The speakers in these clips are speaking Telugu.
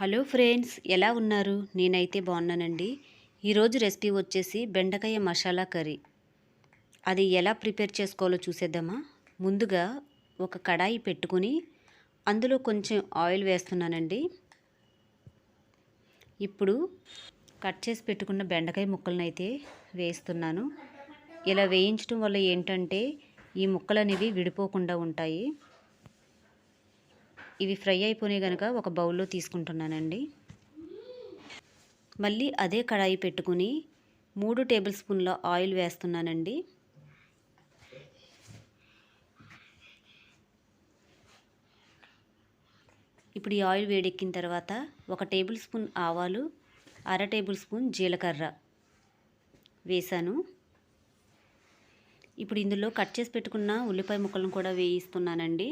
హలో ఫ్రెండ్స్ ఎలా ఉన్నారు? నేనైతే బాగున్నానండి. ఈరోజు రెసిపీ వచ్చేసి బెండకాయ మసాలా కర్రీ. అది ఎలా ప్రిపేర్ చేసుకోవాలో చూసేద్దామా? ముందుగా ఒక కడాయి పెట్టుకుని అందులో కొంచెం ఆయిల్ వేస్తున్నానండి. ఇప్పుడు కట్ చేసి పెట్టుకున్న బెండకాయ ముక్కలను అయితే వేస్తున్నాను. ఇలా వేయించడం వల్ల ఏంటంటే ఈ ముక్కలు అనేవి విడిపోకుండా ఉంటాయి. ఇవి ఫ్రై అయిపోయినాయి కనుక ఒక బౌల్లో తీసుకుంటున్నానండి. మళ్ళీ అదే కడాయి పెట్టుకుని మూడు టేబుల్ స్పూన్ల ఆయిల్ వేస్తున్నానండి. ఇప్పుడు ఈ ఆయిల్ వేడెక్కిన తర్వాత ఒక టేబుల్ స్పూన్ ఆవాలు అర టేబుల్ స్పూన్ జీలకర్ర వేసాను ఇప్పుడు ఇందులో కట్ చేసి పెట్టుకున్న ఉల్లిపాయ ముక్కలను కూడా వేయిస్తున్నానండి.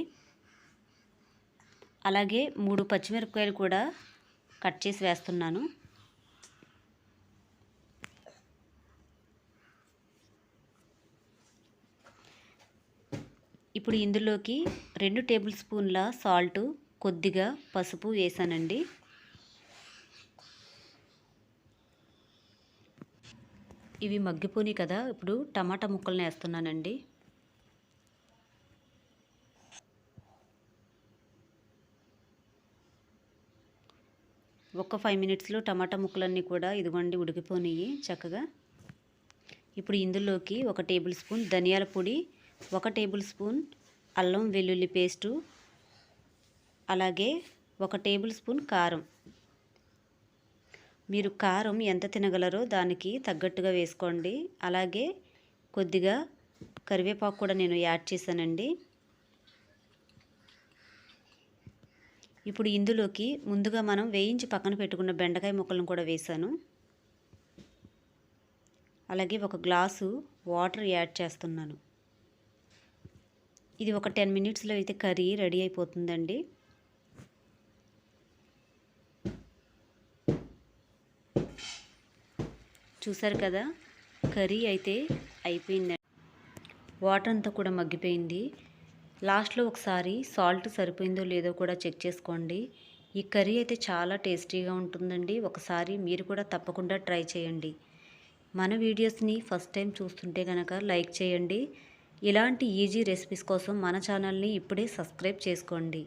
అలాగే మూడు పచ్చిమిరపకాయలు కూడా కట్ చేసి వేస్తున్నాను. ఇప్పుడు ఇందులోకి రెండు టేబుల్ స్పూన్ల సాల్ట్ కొద్దిగా పసుపు వేసానండి. ఇవి మగ్గిపోని కదా ఇప్పుడు టమాటా ముక్కలను వేస్తున్నానండి. ఒక ఫైవ్ మినిట్స్లో టమాటా ముక్కలన్నీ కూడా ఇదిగోండి ఉడికిపోయినాయి చక్కగా. ఇప్పుడు ఇందులోకి ఒక టేబుల్ స్పూన్ ధనియాల పొడి ఒక టేబుల్ స్పూన్ అల్లం వెల్లుల్లి పేస్టు అలాగే ఒక టేబుల్ స్పూన్ కారం. మీరు కారం ఎంత తినగలరో దానికి తగ్గట్టుగా వేసుకోండి. అలాగే కొద్దిగా కరివేపాకు కూడా నేను యాడ్ చేశానండి. ఇప్పుడు ఇందులోకి ముందుగా మనం వేయించి పక్కన పెట్టుకున్న బెండకాయ ముక్కలను కూడా వేసాను అలాగే ఒక గ్లాసు వాటర్ యాడ్ చేస్తున్నాను. ఇది ఒక టెన్ మినిట్స్లో అయితే కర్రీ రెడీ అయిపోతుందండి. చూసారు కదా కర్రీ అయితే అయిపోయిందండి. వాటర్ అంతా కూడా మగ్గిపోయింది. లాస్ట్లో ఒకసారి సాల్ట్ సరిపోయిందో లేదో కూడా చెక్ చేసుకోండి. ఈ కర్రీ అయితే చాలా టేస్టీగా ఉంటుందండి. ఒకసారి మీరు కూడా తప్పకుండా ట్రై చేయండి. మన వీడియోస్ని ఫస్ట్ టైం చూస్తుంటే కనుక లైక్ చేయండి. ఇలాంటి ఈజీ రెసిపీస్ కోసం మన ఛానల్ని ఇప్పుడే సబ్స్క్రైబ్ చేసుకోండి.